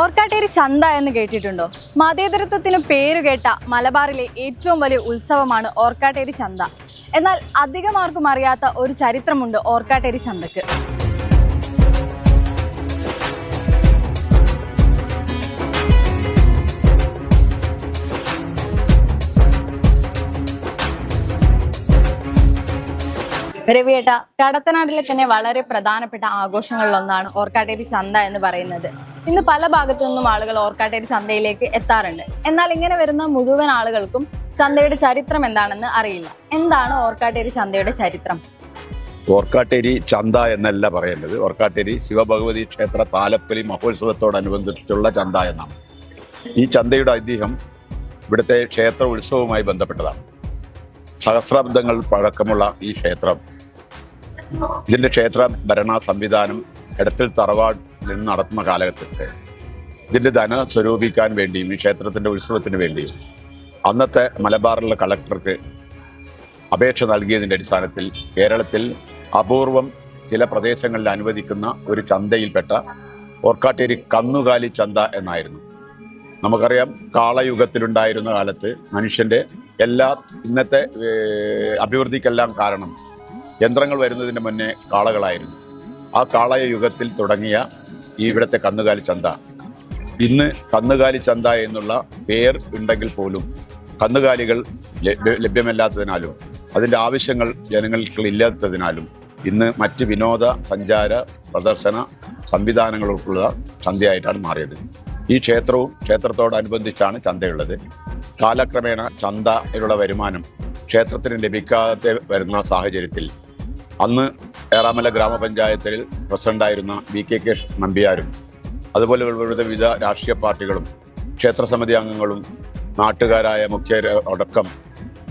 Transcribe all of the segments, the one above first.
ഓർക്കാട്ടേരി ചന്ത എന്ന് കേട്ടിട്ടുണ്ടോ? മതേതരത്വത്തിന് പേരുകേട്ട മലബാറിലെ ഏറ്റവും വലിയ ഉത്സവമാണ് ഓർക്കാട്ടേരി ചന്ത. എന്നാൽ അധികം ആർക്കും അറിയാത്ത ഒരു ചരിത്രമുണ്ട് ഓർക്കാട്ടേരി ചന്തക്ക്. രവിയേട്ട കടത്തനാട്ടിലെ തന്നെ വളരെ പ്രധാനപ്പെട്ട ആഘോഷങ്ങളിലൊന്നാണ് ഓർക്കാട്ടേരി ചന്ത എന്ന് പറയുന്നത്. ഇന്ന് പല ഭാഗത്തു നിന്നും ആളുകൾ ഓർക്കാട്ടേരി ചന്തയിലേക്ക് എത്താറുണ്ട്. എന്നാൽ ഇങ്ങനെ വരുന്ന മുഴുവൻ ആളുകൾക്കും ചന്തയുടെ ചരിത്രം എന്താണെന്ന് അറിയില്ല. എന്താണ് ഓർക്കാട്ടേരി ചന്തയുടെ ചരിത്രം? ഓർക്കാട്ടേരി ചന്ത എന്നല്ല പറയേണ്ടത്. ഓർക്കാട്ടേരി ശിവഭഗവതി ക്ഷേത്ര താലപ്പലി മഹോത്സവത്തോടനുബന്ധിച്ചുള്ള ചന്ത എന്നാണ്. ഈ ചന്തയുടെ ഐതിഹ്യം ഇവിടുത്തെ ക്ഷേത്ര ഉത്സവവുമായി ബന്ധപ്പെട്ടതാണ്. സഹസ്രാബ്ദങ്ങൾ പഴക്കമുള്ള ഈ ക്ഷേത്രം. ഇതിന്റെ ക്ഷേത്ര ഭരണ സംവിധാനം ഇടത്തിൽ തറവാട് നിന്ന് നടത്തുന്ന കാലഘട്ടത്തിൽ ഇതിന്റെ ധന സ്വരൂപിക്കാൻ വേണ്ടിയും ഈ ക്ഷേത്രത്തിന്റെ ഉത്സവത്തിന് വേണ്ടിയും അന്നത്തെ മലബാറിലെ കളക്ടർക്ക് അപേക്ഷ നൽകിയതിന്റെ അടിസ്ഥാനത്തിൽ കേരളത്തിൽ അപൂർവം ചില പ്രദേശങ്ങളിൽ അനുവദിക്കുന്ന ഒരു ചന്തയിൽപ്പെട്ട ഓർക്കാട്ടേരി കന്നുകാലി ചന്ത എന്നായിരുന്നു. നമുക്കറിയാം കാളയുഗത്തിലുണ്ടായിരുന്ന കാലത്ത് മനുഷ്യന്റെ എല്ലാ ഇന്നത്തെ അഭിവൃദ്ധിക്കെല്ലാം കാരണം യന്ത്രങ്ങൾ വരുന്നതിന് മുന്നേ കാളകളായിരുന്നു. ആ കാളയ യുഗത്തിൽ തുടങ്ങിയ ഈ ഇവിടുത്തെ കന്നുകാലി ചന്ത. ഇന്ന് കന്നുകാലി ചന്ത എന്നുള്ള പേർ ഉണ്ടെങ്കിൽ പോലും കന്നുകാലികൾ ലഭ്യ- ലഭ്യമല്ലാത്തതിനാലും അതിന്റെ ആവശ്യങ്ങൾ ജനങ്ങൾക്ക് ഇല്ലാത്തതിനാലും ഇന്ന് മറ്റ് വിനോദ സഞ്ചാര പ്രദർശന സംവിധാനങ്ങൾക്കുള്ള ചന്തയായിട്ടാണ് മാറിയത്. ഈ ക്ഷേത്രവും ക്ഷേത്രത്തോടനുബന്ധിച്ചാണ് ചന്തയുള്ളത്. കാലക്രമേണ ചന്തയിലുള്ള വരുമാനം ക്ഷേത്രത്തിന് ലഭിക്കാതെ വരുന്ന സാഹചര്യത്തിൽ അന്ന് ഏറാമല ഗ്രാമപഞ്ചായത്തിൽ പ്രസിഡന്റായിരുന്ന വി കെ കെ നമ്പ്യാരും അതുപോലെ വിവിധ രാഷ്ട്രീയ പാർട്ടികളും ക്ഷേത്രസമിതി അംഗങ്ങളും നാട്ടുകാരായ മുഖ്യ അടക്കം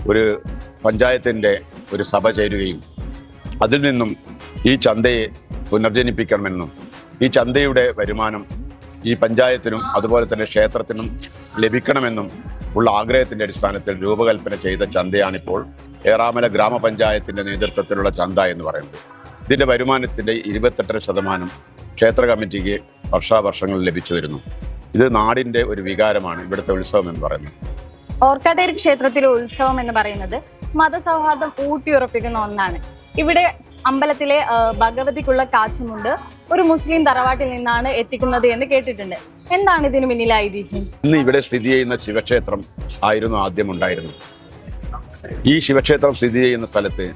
ഒരു പഞ്ചായത്തിന്റെ ഒരു സഭ ചേരുകയും അതിൽ നിന്നും ഈ ചന്തയെ പുനർജനിപ്പിക്കണമെന്നും ഈ ചന്തയുടെ വരുമാനം ഈ പഞ്ചായത്തിനും അതുപോലെ തന്നെ ക്ഷേത്രത്തിനും ലഭിക്കണമെന്നും ഉള്ള ആഗ്രഹത്തിന്റെ അടിസ്ഥാനത്തിൽ രൂപകൽപ്പന ചെയ്ത ചന്തയാണിപ്പോൾ ഏറാമല ഗ്രാമപഞ്ചായത്തിന്റെ നേതൃത്വത്തിലുള്ള ചന്ത എന്ന് പറയുന്നത്. ഇതിന്റെ വരുമാനത്തിന്റെ ഇരുപത്തെട്ടര ശതമാനം ക്ഷേത്ര കമ്മിറ്റിക്ക് വർഷാവർഷങ്ങൾ ലഭിച്ചു വരുന്നു. ഇത് നാടിന്റെ ഒരു വികാരമാണ് ഇവിടുത്തെ ഉത്സവം എന്ന് പറയുന്നത്. ഓർക്കാട്ടേരി ക്ഷേത്രത്തിലെ ഉത്സവം എന്ന് പറയുന്നത് മതസൗഹാർദ്ദം ഊട്ടിയുറപ്പിക്കുന്ന ഒന്നാണ്. ഇവിടെ അമ്പലത്തിലെ ഭഗവതിക്കുള്ള കാച്ചുമുണ്ട്. ഒരു മുസ്ലിം തറവാട്ടിൽ നിന്നാണ് എത്തിക്കുന്നത് എന്ന് കേട്ടിട്ടുണ്ട്. എന്താണ് ഇതിന് പിന്നിൽ ഐതിഹ്യം ഇന്ന് ഇവിടെ സ്ഥിതി ചെയ്യുന്ന ശിവക്ഷേത്രം ആയിരുന്നു ആദ്യം ഉണ്ടായിരുന്നത്. ഈ ശിവക്ഷേത്രം സ്ഥിതി ചെയ്യുന്ന സ്ഥലത്ത്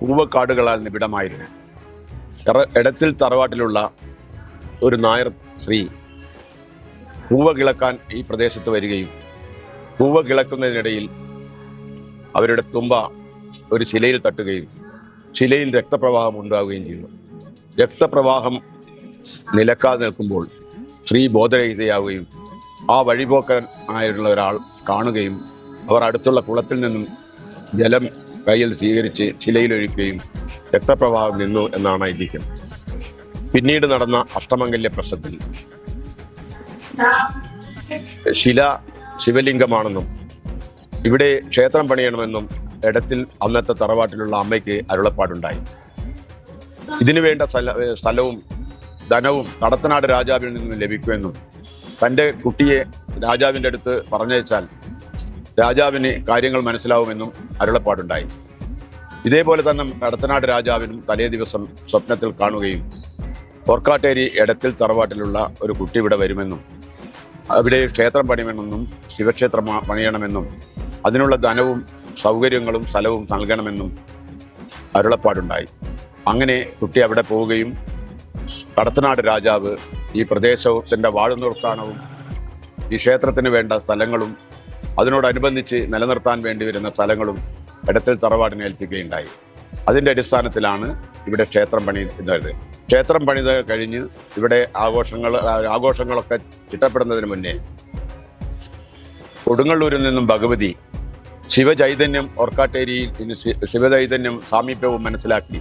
പൂവക്കാടുകളാൽ നിബിഡമായിരുന്നു. എടത്തിൽ തറവാട്ടിലുള്ള ഒരു നായർ സ്ത്രീ പൂവ കിളക്കാൻ ഈ പ്രദേശത്ത് വരികയും പൂവ കിളക്കുന്നതിനിടയിൽ അവരുടെ തുമ്പ ഒരു ശിലയിൽ തട്ടുകയും ശിലയിൽ രക്തപ്രവാഹം ഉണ്ടാവുകയും ചെയ്യുന്നു രക്തപ്രവാഹം നിലക്കാതെ നിൽക്കുമ്പോൾ സ്ത്രീ ബോധരഹിതയാവുകയും ആ വഴിപോക്കൻ ആയുള്ള ഒരാൾ കാണുകയും അവർ അടുത്തുള്ള കുളത്തിൽ നിന്നും ജലം കയ്യിൽ സ്വീകരിച്ച് ശിലയിലൊഴിക്കുകയും രക്തപ്രവാഹം നിന്നു എന്നാണ് ഐതിഹ്യം. പിന്നീട് നടന്ന അഷ്ടമംഗല്യ പ്രശ്നത്തിൽ ശില ശിവലിംഗമാണെന്നും ഇവിടെ ക്ഷേത്രം പണിയണമെന്നും ഇടത്തിൽ അന്നത്തെ തറവാട്ടിലുള്ള അമ്മയ്ക്ക് അരുളപ്പാടുണ്ടായി. ഇതിനു വേണ്ട സ്ഥല സ്ഥലവും ധനവും കടത്തനാട് രാജാവിൽ നിന്നും ലഭിക്കുമെന്നും തന്റെ കുട്ടിയെ രാജാവിന്റെ അടുത്ത് പറഞ്ഞയച്ചാൽ രാജാവിന് കാര്യങ്ങൾ മനസ്സിലാവുമെന്നും അരുളപ്പാടുണ്ടായി. ഇതേപോലെ തന്നെ കടത്തനാട് രാജാവിനും തലേ ദിവസം സ്വപ്നത്തിൽ കാണുകയും പൊർക്കാട്ടേരി എടത്തിൽ തറവാട്ടിലുള്ള ഒരു കുട്ടി ഇവിടെ വരുമെന്നും അവിടെ ക്ഷേത്രം പണിയണമെന്നും ശിവക്ഷേത്രം പണിയണമെന്നും അതിനുള്ള ധനവും സൗകര്യങ്ങളും സ്ഥലവും നൽകണമെന്നും അരുളപ്പാടുണ്ടായി. അങ്ങനെ കുട്ടി അവിടെ പോവുകയും കടത്തനാട് രാജാവ് ഈ പ്രദേശത്തിന്റെ വാഴുനിർത്താനവും ഈ ക്ഷേത്രത്തിന് വേണ്ട സ്ഥലങ്ങളും അതിനോടനുബന്ധിച്ച് നിലനിർത്താൻ വേണ്ടി വരുന്ന സ്ഥലങ്ങളും ഇടത്തിൽ തറവാടിനെ ഏൽപ്പിക്കുകയുണ്ടായി. അതിന്റെ അടിസ്ഥാനത്തിലാണ് ഇവിടെ ക്ഷേത്രം പണിയുന്നത് ക്ഷേത്രം പണിത് കഴിഞ്ഞ് ഇവിടെ ആഘോഷങ്ങൾ ആഘോഷങ്ങളൊക്കെ ചിട്ടപ്പെടുന്നതിന് മുന്നേ കൊടുങ്ങല്ലൂരിൽ നിന്നും ഭഗവതി ശിവചൈതന്യം ഓർക്കാട്ടേരിയിൽ ശിവചൈതന്യം സാമീപ്യവും മനസ്സിലാക്കി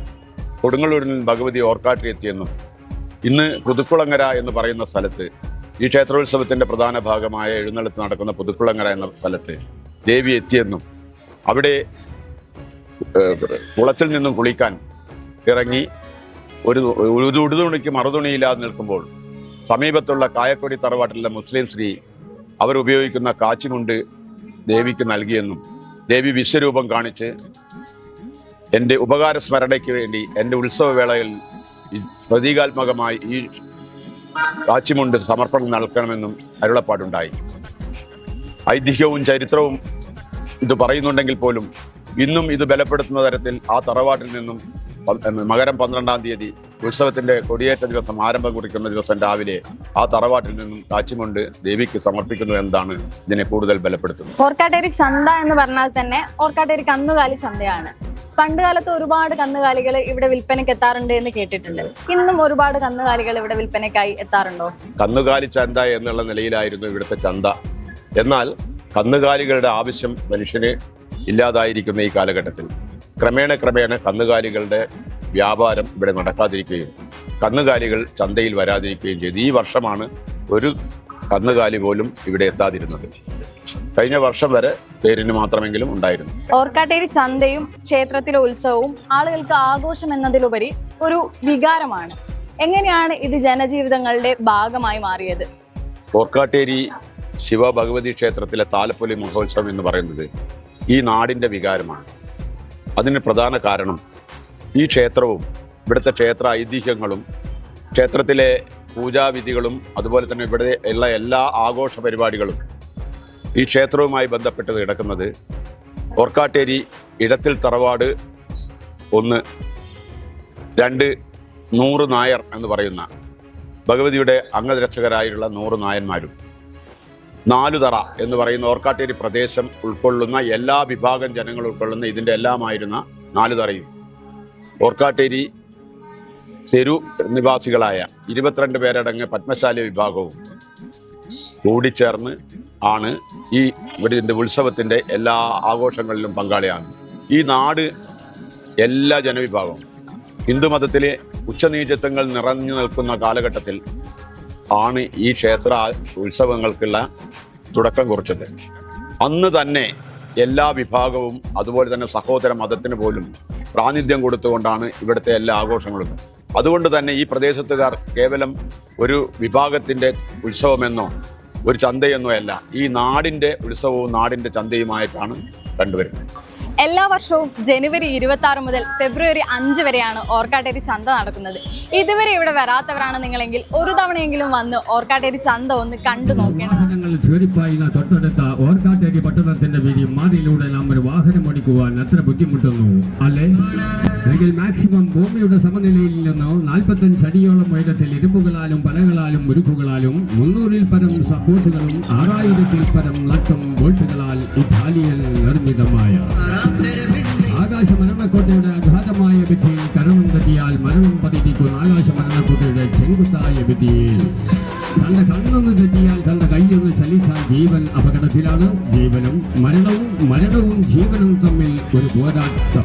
കൊടുങ്ങല്ലൂരിൽ നിന്നും ഭഗവതി ഓർക്കാട്ടിലെത്തിയെന്നും ഇന്ന് പുതുക്കുളങ്ങര എന്ന് പറയുന്ന സ്ഥലത്ത് ഈ ക്ഷേത്രോത്സവത്തിന്റെ പ്രധാന ഭാഗമായ എഴുന്നള്ളത്ത് നടക്കുന്ന പുതുക്കുളങ്ങര എന്ന സ്ഥലത്ത് ദേവി എത്തിയെന്നും അവിടെ കുളത്തിൽ നിന്നും കുളിക്കാൻ ഇറങ്ങി ഒരു ഒരു ഉടുതുണിക്ക് മറുതുണിയില്ലാതെ നിൽക്കുമ്പോൾ സമീപത്തുള്ള കായക്കൊടി തറവാട്ടിലെ മുസ്ലിം സ്ത്രീ അവരുപയോഗിക്കുന്ന കാച്ചി കാച്ചിമുണ്ട് ദേവിക്ക് നൽകിയെന്നും ദേവി വിശ്വരൂപം കാണിച്ച് എന്റെ ഉപകാര സ്മരണയ്ക്ക് വേണ്ടി എന്റെ ഉത്സവവേളയിൽ പ്രതീകാത്മകമായി ഈ കാച്ചിമുണ്ട് സമർപ്പണം നൽകണമെന്നും അരുളപ്പാടുണ്ടായി. ഐതിഹ്യവും ചരിത്രവും ഇത് പറയുന്നുണ്ടെങ്കിൽ പോലും ഇന്നും ഇത് ബലപ്പെടുത്തുന്ന തരത്തിൽ ആ തറവാട്ടിൽ നിന്നും മകരം പന്ത്രണ്ടാം തീയതി ഉത്സവത്തിന്റെ കൊടിയേറ്റ ദിവസം ആരംഭം കുറിക്കുന്ന ദിവസം രാവിലെ ആ തറവാട്ടിൽ നിന്നും കാച്ചിമുണ്ട് ദേവിക്ക് സമർപ്പിക്കുന്നു എന്നതാണ് ഇതിനെ കൂടുതൽ ബലപ്പെടുത്തുന്നത്. ഓർക്കാട്ടേരി ചന്ത എന്ന് പറഞ്ഞാൽ തന്നെ ഓർക്കാട്ടേരി കന്നുകാലി ചന്തയാണ്. പണ്ട് കാലത്ത് ഒരുപാട് കന്നുകാലികൾ ഇവിടെ വിൽപ്പനയ്ക്ക് എത്താറുണ്ട് എന്ന് കേട്ടിട്ടുണ്ട്. ഇന്നും ഒരുപാട് കന്നുകാലികൾ ഇവിടെ വിൽപ്പനയ്ക്കായി എത്താറുണ്ടോ? കന്നുകാലി ചന്ത എന്നുള്ള നിലയിലായിരുന്നു ഇവിടുത്തെ ചന്ത. എന്നാൽ കന്നുകാലികളുടെ ആവശ്യം മനുഷ്യന് ഇല്ലാതായിരിക്കുന്ന ഈ കാലഘട്ടത്തിൽ. ക്രമേണ ക്രമേണ കന്നുകാലികളുടെ വ്യാപാരം ഇവിടെ നടക്കാതിരിക്കുകയും കന്നുകാലികൾ ചന്തയിൽ വരാതിരിക്കുകയും ചെയ്തു. ഈ വർഷമാണ് ഒരു കന്നുകാലി പോലും ഇവിടെ എത്താതിരുന്നത്. കഴിഞ്ഞ വർഷം വരെ പേരിന് മാത്രമെങ്കിലും ഉണ്ടായിരുന്നു. ഓർക്കാട്ടേരി ചന്തയും ക്ഷേത്രത്തിലെ ഉത്സവവും ആളുകൾക്ക് ആഘോഷം എന്നതിലുപരി ഒരു വികാരമാണ്. എങ്ങനെയാണ് ഇത് ജനജീവിതങ്ങളുടെ ഭാഗമായി മാറിയത്? ഓർക്കാട്ടേരി ശിവഭഗവതി ക്ഷേത്രത്തിലെ താലപ്പൊലി മഹോത്സവം എന്ന് പറയുന്നത് ഈ നാടിന്റെ വികാരമാണ്. അതിന് പ്രധാന കാരണം ഈ ക്ഷേത്രവും ഇവിടുത്തെ ക്ഷേത്ര ഐതിഹ്യങ്ങളും ക്ഷേത്രത്തിലെ പൂജാവിധികളും അതുപോലെ തന്നെ ഇവിടെ ഉള്ള എല്ലാ ആഘോഷ പരിപാടികളും ഈ ക്ഷേത്രവുമായി ബന്ധപ്പെട്ടത് കിടക്കുന്നത് ഓർക്കാട്ടേരി ഇടത്തിൽ തറവാട് ഒന്ന് രണ്ട് നൂറ് നായർ എന്ന് പറയുന്ന ഭഗവതിയുടെ അംഗരക്ഷകരായുള്ള നൂറ് നായന്മാരും. നാലുതറ എന്ന് പറയുന്ന ഓർക്കാട്ടേരി പ്രദേശം ഉൾക്കൊള്ളുന്ന എല്ലാ വിഭാഗം ജനങ്ങൾ ഉൾക്കൊള്ളുന്ന ഇതിന്റെ എല്ലാമായിരുന്ന നാലു തറയും. ഓർക്കാട്ടേരി തെരു നിവാസികളായ ഇരുപത്തിരണ്ട് പേരടങ്ങിയ പത്മശാലി വിഭാഗവും കൂടിച്ചേർന്ന് ആണ് ഈ ഇവിടെ ഉത്സവത്തിന്റെ എല്ലാ ആഘോഷങ്ങളിലും പങ്കാളിയാണ്. ഈ നാട് എല്ലാ ജനവിഭാഗവും ഹിന്ദുമതത്തിലെ ഉച്ചനീചത്വങ്ങൾ നിറഞ്ഞു നിൽക്കുന്ന കാലഘട്ടത്തിൽ ആണ് ഈ ക്ഷേത്ര ഉത്സവങ്ങൾക്കുള്ള തുടക്കം കുറിച്ചത്. അന്ന് തന്നെ എല്ലാ വിഭാഗവും അതുപോലെ തന്നെ സഹോദര മതത്തിന് പോലും പ്രാതിനിധ്യം കൊടുത്തുകൊണ്ടാണ് ഇവിടുത്തെ എല്ലാ ആഘോഷങ്ങളും. അതുകൊണ്ട് തന്നെ ഈ പ്രദേശത്തുകാർ കേവലം ഒരു വിഭാഗത്തിന്റെ ഉത്സവമെന്നോ ഒരു ചന്തയെന്നോ അല്ല ഈ നാടിന്റെ ഉത്സവവും നാടിന്റെ ചന്തയുമായിട്ടാണ് കണ്ടുവരുന്നത്. എല്ലാ വർഷവും ജനുവരി ഇരുപത്തി ആറ് മുതൽ ഫെബ്രുവരി അഞ്ച് വരെയാണ് ഓർക്കാട്ടേരി ചന്ത നടക്കുന്നത്. ഇതുവരെ ഇവിടെ വരാത്തവരാണ് നിങ്ങളെങ്കിൽ ഒരു തവണയെങ്കിലും വന്ന് ഓർക്കാട്ടേരി ചന്ത ഒന്ന് കണ്ടു നോക്കേണ്ടതാണ്. തൊട്ടടുത്ത ഓർക്കാട്ടേരി പട്ടണത്തിന്റെ വീതി മാറിയിലൂടെ നാം ഒരു വാഹനം ഓടിക്കുവാൻ അത്ര ബുദ്ധിമുട്ടുന്നു? അല്ലേ? എങ്കിൽ മാക്സിമം ഭൂമിയുടെ സമനിലയിൽ നിന്ന് നാൽപ്പത്തഞ്ച് അടിയോളം ഉയരത്തിൽ ഇരുമ്പുകളാലും പലകളാലും ഉരുക്കുകളാലും മുന്നൂറിൽ പരം സപ്പോർട്ടുകളും ആറായിരത്തിൽ പരം ലക്ഷം വോൾട്ടുകളാൽ ഇറ്റാലിയൻ നിർമ്മിതമായ ആകാശ മരണക്കോട്ടയുടെ അഗാധമായ വിധിയിൽ കരണം തട്ടിയാൽ മരണം പതിപ്പിക്കുന്ന ആകാശ മരണക്കോട്ടയുടെ ചെങ്കുത്തായ വിധിയിൽ തന്റെ കണ്ണൊന്ന് തെറ്റിയാൽ തന്റെ കൈയൊന്ന് ചലിച്ചാൽ ജീവൻ അപകടത്തിലാണ്. Well done.